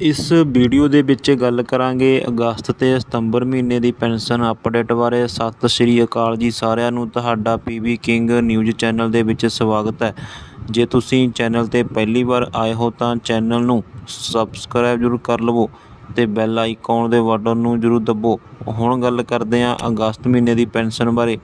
ਇਸ ਵੀਡੀਓ ਦੇ ਵਿੱਚ ਗੱਲ ਕਰਾਂਗੇ ਅਗਸਤ ਤੇ ਸਤੰਬਰ ਮਹੀਨੇ ਦੀ ਪੈਨਸ਼ਨ ਅਪਡੇਟ ਬਾਰੇ। ਸਤਿ ਸ਼੍ਰੀ ਅਕਾਲ ਜੀ ਸਾਰਿਆਂ ਨੂੰ, ਤੁਹਾਡਾ ਪੀਬੀ ਕਿੰਗ ਨਿਊਜ਼ ਚੈਨਲ ਦੇ ਵਿੱਚ ਸਵਾਗਤ ਹੈ। ਜੇ ਤੁਸੀਂ ਚੈਨਲ ਤੇ ਪਹਿਲੀ ਵਾਰ ਆਏ ਹੋ ਤਾਂ ਚੈਨਲ ਨੂੰ ਸਬਸਕ੍ਰਾਈਬ ਜ਼ਰੂਰ ਕਰ ਲਵੋ ਤੇ ਬੈਲ ਆਈਕਨ ਦੇ ਬਟਨ ਨੂੰ ਜ਼ਰੂਰ ਦਬੋ। ਹੁਣ ਗੱਲ ਕਰਦੇ ਹਾਂ ਅਗਸਤ ਮਹੀਨੇ ਦੀ ਪੈਨਸ਼ਨ ਬਾਰੇ।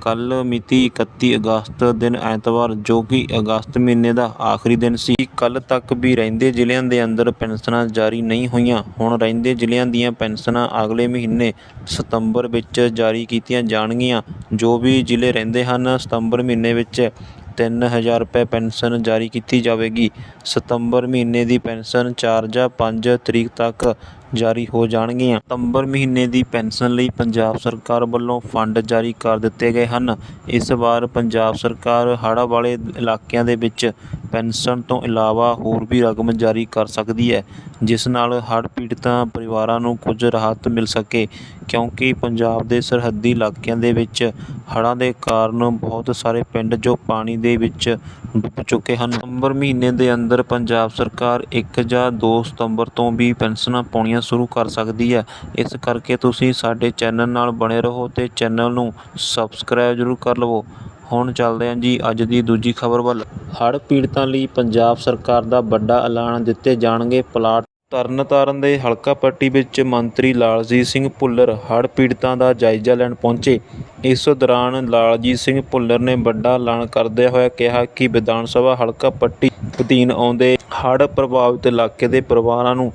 ਕੱਲ੍ਹ ਮਿਤੀ 31 ਅਗਸਤ ਦਿਨ ਐਤਵਾਰ, ਜੋ ਕਿ ਅਗਸਤ ਮਹੀਨੇ ਦਾ ਆਖਰੀ ਦਿਨ ਸੀ। ਕੱਲ੍ਹ ਤੱਕ ਵੀ ਰਹਿੰਦੇ ਜ਼ਿਲ੍ਹਿਆਂ ਦੇ ਅੰਦਰ ਪੈਨਸ਼ਨਾਂ ਜਾਰੀ ਨਹੀਂ ਹੋਈਆਂ। ਹੁਣ ਰਹਿੰਦੇ ਜ਼ਿਲ੍ਹਿਆਂ ਦੀਆਂ ਪੈਨਸ਼ਨਾਂ ਅਗਲੇ ਮਹੀਨੇ ਸਤੰਬਰ ਵਿੱਚ ਜਾਰੀ ਕੀਤੀਆਂ ਜਾਣਗੀਆਂ। ਜੋ ਵੀ ਜ਼ਿਲ੍ਹੇ ਰਹਿੰਦੇ ਹਨ, ਸਤੰਬਰ ਮਹੀਨੇ ਵਿੱਚ ਤਿੰਨ ਹਜ਼ਾਰ ਰੁਪਏ ਪੈਨਸ਼ਨ ਜਾਰੀ ਕੀਤੀ ਜਾਵੇਗੀ। ਸਤੰਬਰ ਮਹੀਨੇ ਦੀ ਪੈਨਸ਼ਨ ਚਾਰ ਜਾਂ ਪੰਜ ਤਰੀਕ ਤੱਕ ਜਾਰੀ ਹੋ ਜਾਣਗੀਆਂ। ਸਤੰਬਰ ਮਹੀਨੇ ਦੀ ਪੈਨਸ਼ਨ ਲਈ ਪੰਜਾਬ ਸਰਕਾਰ ਵੱਲੋਂ ਫੰਡ ਜਾਰੀ ਕਰ ਦਿੱਤੇ ਗਏ ਹਨ। ਇਸ ਵਾਰ ਪੰਜਾਬ ਸਰਕਾਰ ਹੜ੍ਹਾਂ ਵਾਲੇ ਇਲਾਕਿਆਂ ਦੇ ਵਿੱਚ ਪੈਨਸ਼ਨ ਤੋਂ ਇਲਾਵਾ ਹੋਰ ਵੀ ਰਕਮ ਜਾਰੀ ਕਰ ਸਕਦੀ ਹੈ, ਜਿਸ ਨਾਲ ਹੜ੍ਹ ਪੀੜਤਾਂ ਪਰਿਵਾਰਾਂ ਨੂੰ ਕੁਝ ਰਾਹਤ ਮਿਲ ਸਕੇ, ਕਿਉਂਕਿ ਪੰਜਾਬ ਦੇ ਸਰਹੱਦੀ ਇਲਾਕਿਆਂ ਦੇ ਵਿੱਚ ਹੜ੍ਹਾਂ ਦੇ ਕਾਰਨ ਬਹੁਤ ਸਾਰੇ ਪਿੰਡ ਜੋ ਪਾਣੀ ਦੇ ਵਿੱਚ ਡੁੱਬ ਚੁੱਕੇ ਹਨ। ਸਤੰਬਰ ਮਹੀਨੇ ਦੇ ਅੰਦਰ ਪੰਜਾਬ ਸਰਕਾਰ 1 ਜਾਂ 2 ਸਤੰਬਰ ਤੋਂ ਵੀ ਪੈਨਸ਼ਨਾਂ ਪਾਉਣੀਆਂ ਸ਼ੁਰੂ ਕਰ ਸਕਦੀ ਹੈ। ਇਸ ਕਰਕੇ ਤੁਸੀਂ ਸਾਡੇ ਚੈਨਲ ਨਾਲ ਬਣੇ ਰਹੋ ਤੇ ਚੈਨਲ ਨੂੰ ਸਬਸਕ੍ਰਾਈਬ ਜ਼ਰੂਰ ਕਰ ਲਵੋ। ਹੁਣ ਚੱਲਦੇ ਹਾਂ ਜੀ ਅੱਜ ਦੀ ਦੂਜੀ ਖਬਰ ਵੱਲ। ਹੜ੍ਹ ਪੀੜਤਾਂ ਲਈ ਪੰਜਾਬ ਸਰਕਾਰ ਦਾ ਵੱਡਾ ਐਲਾਨ ਦਿੱਤੇ ਜਾਣਗੇ ਪਲਾਟ। ਤਰਨਤਾਰਨ ਦੇ ਹਲਕਾ ਪੱਟੀ ਵਿੱਚ ਮੰਤਰੀ ਲਾਲਜੀਤ ਸਿੰਘ ਭੁੱਲਰ ਹੜ੍ਹ ਪੀੜਤਾਂ ਦਾ ਜਾਇਜ਼ਾ ਲੈਣ ਪਹੁੰਚੇ। ਇਸ ਦੌਰਾਨ ਲਾਲਜੀਤ ਸਿੰਘ ਭੁੱਲਰ ਨੇ ਵੱਡਾ ਐਲਾਨ ਕਰਦਿਆਂ ਹੋਇਆ ਕਿਹਾ ਕਿ ਵਿਧਾਨ ਸਭਾ ਹਲਕਾ ਪੱਟੀ ਅਧੀਨ ਆਉਂਦੇ ਹੜ੍ਹ ਪ੍ਰਭਾਵਿਤ ਇਲਾਕੇ ਦੇ ਪਰਿਵਾਰਾਂ ਨੂੰ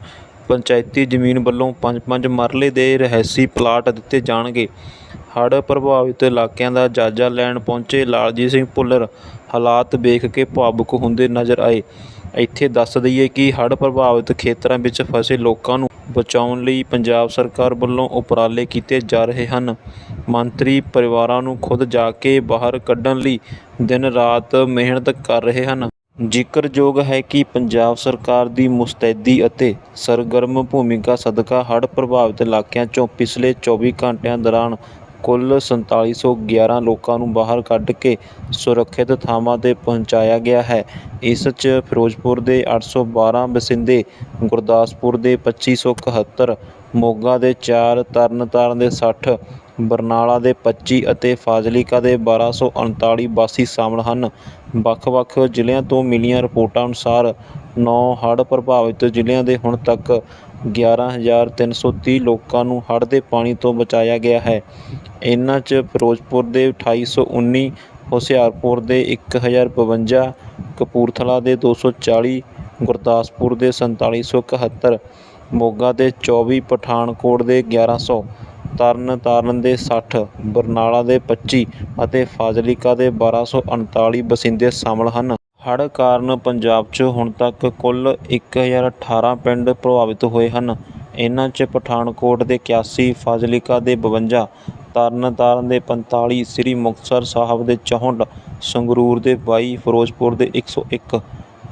ਪੰਚਾਇਤੀ ਜ਼ਮੀਨ ਵੱਲੋਂ ਪੰਜ ਪੰਜ ਮਰਲੇ ਦੇ ਰਿਹਾਇਸ਼ੀ ਪਲਾਟ ਦਿੱਤੇ ਜਾਣਗੇ। ਹੜ੍ਹ ਪ੍ਰਭਾਵਿਤ ਇਲਾਕਿਆਂ ਦਾ ਜਾਇਜ਼ਾ ਲੈਣ ਪਹੁੰਚੇ ਲਾਲਜੀਤ ਸਿੰਘ ਭੁੱਲਰ ਹਾਲਾਤ ਵੇਖ ਕੇ ਭਾਵੁਕ ਹੁੰਦੇ ਨਜ਼ਰ ਆਏ। ਇੱਥੇ ਦੱਸ ਦਈਏ ਕਿ ਹੜ੍ਹ ਪ੍ਰਭਾਵਿਤ ਖੇਤਰਾਂ ਵਿੱਚ ਫਸੇ ਲੋਕਾਂ ਨੂੰ ਬਚਾਉਣ ਲਈ ਪੰਜਾਬ ਸਰਕਾਰ ਵੱਲੋਂ ਉਪਰਾਲੇ ਕੀਤੇ ਜਾ ਰਹੇ ਹਨ। ਮੰਤਰੀ ਪਰਿਵਾਰਾਂ ਨੂੰ ਖੁਦ ਜਾ ਕੇ ਬਾਹਰ ਕੱਢਣ ਲਈ ਦਿਨ ਰਾਤ ਮਿਹਨਤ ਕਰ ਰਹੇ ਹਨ। ਜ਼ਿਕਰਯੋਗ ਹੈ ਕਿ ਪੰਜਾਬ ਸਰਕਾਰ ਦੀ ਮੁਸਤੈਦੀ ਅਤੇ ਸਰਗਰਮ ਭੂਮਿਕਾ ਸਦਕਾ ਹੜ੍ਹ ਪ੍ਰਭਾਵਿਤ ਇਲਾਕਿਆਂ 'ਚੋਂ ਪਿਛਲੇ 24 ਘੰਟਿਆਂ ਦੌਰਾਨ ਕੁੱਲ 4711 ਲੋਕਾਂ ਨੂੰ ਬਾਹਰ ਕੱਢ ਕੇ ਸੁਰੱਖਿਅਤ ਥਾਵਾਂ 'ਤੇ ਪਹੁੰਚਾਇਆ ਗਿਆ ਹੈ। ਇਸ 'ਚ ਫਿਰੋਜ਼ਪੁਰ ਦੇ ਅੱਠ ਸੌ 812 ਬਸਿੰਦੇ, ਗੁਰਦਾਸਪੁਰ ਦੇ 2571 ਮੋਗਾ ਦੇ ਚਾਰ, ਤਰਨਤਾਰਨ ਦੇ ਸੱਠ ਬਰਨਾਲਾ ਦੇ 25 ਅਤੇ ਫਾਜ਼ਿਲਕਾ ਦੇ 1239 ਵਾਸੀ ਸ਼ਾਮਲ ਹਨ। ਵੱਖ-ਵੱਖ ਜ਼ਿਲ੍ਹਿਆਂ ਤੋਂ ਮਿਲੀਆਂ ਰਿਪੋਰਟਾਂ ਅਨੁਸਾਰ 9 ਹੜ੍ਹ ਪ੍ਰਭਾਵਿਤ ਜ਼ਿਲ੍ਹਿਆਂ ਦੇ ਹੁਣ ਤੱਕ 11330 ਲੋਕਾਂ ਨੂੰ ਹੜ੍ਹ ਦੇ ਪਾਣੀ ਤੋਂ ਬਚਾਇਆ ਗਿਆ ਹੈ। ਇਨ੍ਹਾਂ 'ਚ ਫਿਰੋਜ਼ਪੁਰ ਦੇ 2819 ਹੁਸ਼ਿਆਰਪੁਰ ਦੇ 1052 ਕਪੂਰਥਲਾ ਦੇ 240 ਗੁਰਦਾਸਪੁਰ ਦੇ 4771 ਮੋਗਾ ਦੇ 24 ਪਠਾਨਕੋਟ ਦੇ 1100 ਤਰਨ ਤਾਰਨ ਦੇ ਸੱਠ, ਬਰਨਾਲਾ ਦੇ 25 ਅਤੇ ਫਾਜ਼ਿਲਕਾ ਦੇ 1239 ਬਸਿੰਦੇ ਸ਼ਾਮਲ ਹਨ। ਹੜ੍ਹ ਕਾਰਨ ਪੰਜਾਬ 'ਚ ਹੁਣ ਤੱਕ ਕੁੱਲ 1018 ਪਿੰਡ ਪ੍ਰਭਾਵਿਤ ਹੋਏ ਹਨ। ਇਨ੍ਹਾਂ 'ਚ ਪਠਾਨਕੋਟ ਦੇ 81 ਫਾਜ਼ਿਲਕਾ ਦੇ 52 ਤਰਨ ਤਾਰਨ ਦੇ 45 ਸ੍ਰੀ ਮੁਕਤਸਰ ਸਾਹਿਬ ਦੇ 64 ਸੰਗਰੂਰ ਦੇ ਬਾਈ, ਫਿਰੋਜ਼ਪੁਰ ਦੇ 101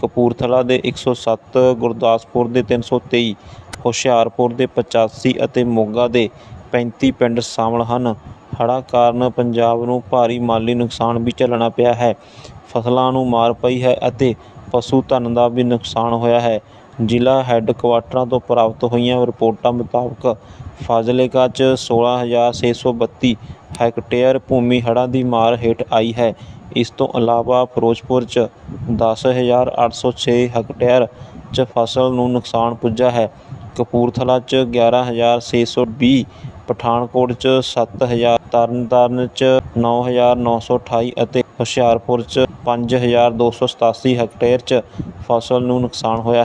ਕਪੂਰਥਲਾ ਦੇ 107 ਗੁਰਦਾਸਪੁਰ ਦੇ 323 ਹੁਸ਼ਿਆਰਪੁਰ ਦੇ 85 ਅਤੇ ਮੋਗਾ ਦੇ 35 ਪਿੰਡ ਸ਼ਾਮਲ ਹਨ। ਹੜ੍ਹਾਂ ਕਾਰਨ ਪੰਜਾਬ ਨੂੰ ਭਾਰੀ ਮਾਲੀ ਨੁਕਸਾਨ ਵੀ ਝੱਲਣਾ ਪਿਆ ਹੈ। ਫਸਲਾਂ ਨੂੰ ਮਾਰ ਪਈ ਹੈ ਅਤੇ ਪਸ਼ੂ ਧਨ ਦਾ ਵੀ ਨੁਕਸਾਨ ਹੋਇਆ ਹੈ। ਜ਼ਿਲ੍ਹਾ ਹੈੱਡਕੁਆਟਰਾਂ ਤੋਂ ਪ੍ਰਾਪਤ ਹੋਈਆਂ ਰਿਪੋਰਟਾਂ ਮੁਤਾਬਕ ਫਾਜ਼ਿਲਕਾ 'ਚ 16632 ਹੈਕਟੇਅਰ ਭੂਮੀ ਹੜ੍ਹਾਂ ਦੀ ਮਾਰ ਹੇਠ ਆਈ ਹੈ। ਇਸ ਤੋਂ ਇਲਾਵਾ ਫਿਰੋਜ਼ਪੁਰ 'ਚ 10806 ਹੈਕਟੇਅਰ 'ਚ ਫਸਲ ਨੂੰ ਨੁਕਸਾਨ ਪੁੱਜਾ ਹੈ। ਕਪੂਰਥਲਾ 'ਚ 11620 ਪਠਾਨਕੋਟ 'ਚ 7000 ਤਰਨਤਾਰਨ 'ਚ 9928 ਅਤੇ ਹੁਸ਼ਿਆਰਪੁਰ 'ਚ 5287 ਹੈਕਟੇਅਰ 'ਚ ਫਸਲ ਨੂੰ ਨੁਕਸਾਨ ਹੋਇਆ ਹੈ।